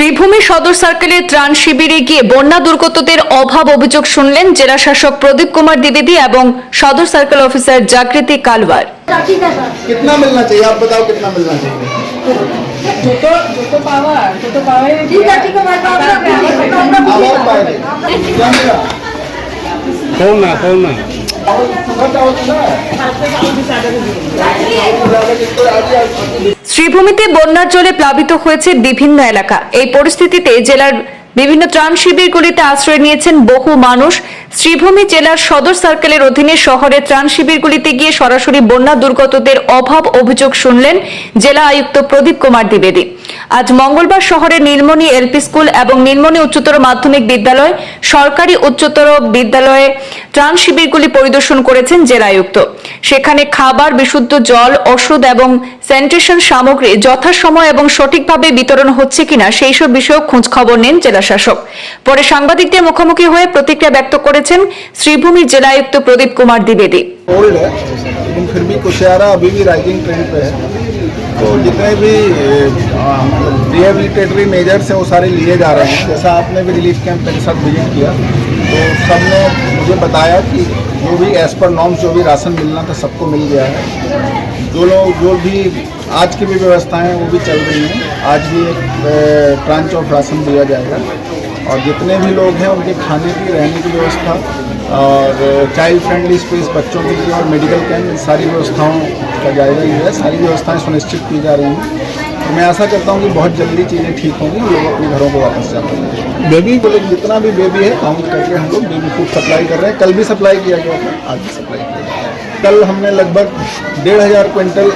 শ্রীভূমি সদর সার্কেলে ত্রাণ শিবিরে গিয়ে বন্যা দুর্গতদের অভাব অভিযোগ শুনলেন জেলা শাসক প্রদীপ কুমার দ্বিবেদী এবং সদর সার্কেল অফিসার জাগৃতি কালওয়ার कितना मिलना चाहिए आप बताओ कितना मिलना चाहिए जो तो जो तो पावर जो तो पावर ठीक है ठीक है मैं तो अपना अब और पाएंगे क्या मिला कौन ना कौन ना खर्चा होता है শ্রীভূমিতে বন্যার জলে প্লাবিত হয়েছে বিভিন্ন এলাকা। এই পরিস্থিতিতে জেলার বিভিন্ন ত্রাণ শিবিরগুলিতে আশ্রয় নিয়েছেন বহু মানুষ। শ্রীভূমি জেলার সদর সার্কেলের অধীনে শহরে ত্রাণ শিবিরগুলিতে গিয়ে সরাসরি বন্যা দুর্গতদের অভাব অভিযোগ শুনলেন জেলা আয়ুক্ত প্রদীপ কুমার দ্বিবেদী। আজ মঙ্গলবার শহরের নীলমণি এলপি স্কুল এবং নীলমণি উচ্চতর মাধ্যমিক বিদ্যালয় সরকারি উচ্চতর বিদ্যালয়ে ত্রাণ শিবিরগুলি পরিদর্শন করেছেন জেলা আয়ুক্ত সেখানে খাবার বিশুদ্ধ জল ওষুধ এবং স্যানিটেশন সামগ্রী যথাসময় এবং সঠিকভাবে বিতরণ হচ্ছে কিনা সেই সব বিষয়ে খোঁজ খবর নেন জেলা শাসক পরে সাংবাদিকদের মুখোমুখি হয়ে প্রতিক্রিয়া ব্যক্ত করেছেন শ্রীভূমি জেলা আয়ুক্ত প্রদীপ কুমার দ্বিবেদী ओल्ड है लेकिन फिर भी कुशियारा अभी भी राइजिंग ट्रेंड पे है तो जितने भी रिहेबिलिटेटरी मेजर्स हैं, वो सारे लिए जा रहे हैं। जैसा आपने भी रिलीफ कैंप के साथ विज़िट किया तो सबने मुझे बताया कि जो भी एज पर नॉर्म्स जो भी राशन मिलना था, सबको मिल गया है। जो लोग, जो भी आज की भी व्यवस्थाएँ वो भी चल रही हैं। आज भी एक ट्रांच ऑफ़ राशन दिया जाएगा। और जितने भी लोग हैं, उनके खाने की, रहने की व्यवस्था और चाइल्ड फ्रेंडली स्पेस बच्चों के लिए और मेडिकल कैंप सारी व्यवस्थाओं का जायजा लिया है। सारी व्यवस्थाएँ सुनिश्चित की जा रही हैं। तो मैं आशा करता हूँ कि बहुत जल्दी चीज़ें ठीक होंगी, लोग अपने घरों को वापस जा पाएँगे बेबी को लेकर जितना भी बेबी है काउंट करके हम लोग बेबी फ़ूड सप्लाई कर रहे हैं। कल भी सप्लाई किया गया था, आज भी सप्लाई किया गया कल हमने लगभग डेढ़ हज़ार क्विंटल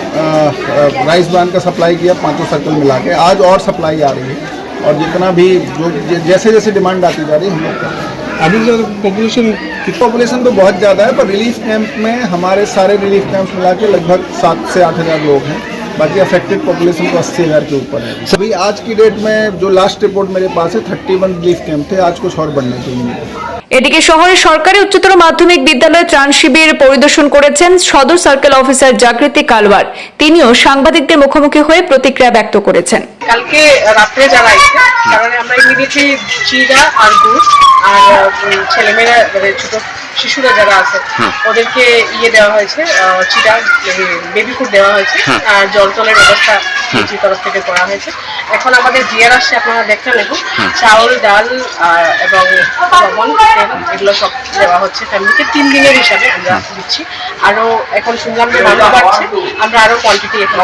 राइस ब्रांड का सप्लाई किया, पाँचों सर्कल मिला के। आज और सप्लाई आ रही है। और जितना भी, जो जैसे जैसे डिमांड आती जा रही है, हम लोग कर रहे हैं। अभी जो पॉपुलेशन पॉपुलेशन तो बहुत ज़्यादा है पर रिलीफ कैंप में हमारे सारे रिलीफ कैंप मिला के लगभग सात से आठ हज़ार लोग हैं बाकी अफेक्टेड पॉपुलेशन तो अस्सी हज़ार के ऊपर है अभी आज की डेट में जो लास्ट रिपोर्ट मेरे पास है थर्टी वन रिलीफ कैंप थे आज कुछ और बढ़ने चाहिए এদিকে শহরের সরকারি উচ্চতর মাধ্যমিক বিদ্যালয়ে ত্রাণ শিবির পরিদর্শন করেছেন সদর সার্কেল অফিসার জাগৃতি কালওয়ার তিনিও সাংবাদিকদের মুখোমুখি হয়ে প্রতিক্রিয়া ব্যক্ত করেছেন কালকে রাত্রে যারা আছে কারণ আমরা ইমিডিয়েটলি চিরা আর দুধ আর ছেলেমেয়েরা মানে ছোট শিশুরা যারা আছে ওদেরকে ইয়ে দেওয়া হয়েছে চিরা বেবি ফুড দেওয়া হয়েছে আর জল টলের ব্যবস্থা পিজির তরফ থেকে করা হয়েছে। এখন আমাদের জিয়ার আসছে আপনারা দেখতে নেবেন। চাউল ডাল এবং লবণ এগুলো সব দেওয়া হচ্ছে ফ্যামিলিকে। তিন দিনের হিসাবে আমরা দিচ্ছি। আরও এখন শুনলাম যে বাড়ছে। আমরা আরও কোয়ান্টিটি এখানে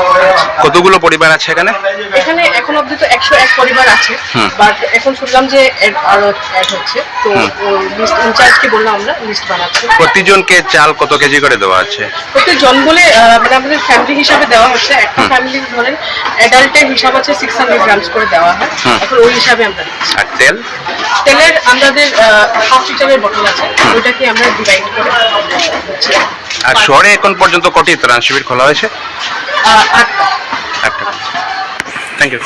কতগুলো পরিবার আছে এখানে? এখানে এখন অব্দি তো একশো এক পরিবার আছে বাট এখন শুনলাম যে আরও অ্যাড হচ্ছে। তো লিস্ট ইনচার্জকে বললাম আমরা লিস্ট বানাচ্ছি। প্রতিজনকে চাল কত কেজি করে দেওয়া আছে? প্রত্যেক জন বলে মানে আমাদের ফ্যামিলি হিসাবে দেওয়া হচ্ছে। একটা ফ্যামিলি ধরেন অ্যাডাল্টের হিসাব আছে সিক্স হান্ড্রেড গ্রামস করে দেওয়া হয়। এখন ওই হিসাবে আমরা আর তেল? তেলের আমাদের হাফ লিটারের বোতল আছে ওইটাকে আমরা ডিভাইড করে আর শহরে এখন পর্যন্ত কটি ত্রাণ শিবির খোলা হয়েছে? আটটা। আটটা। Thank you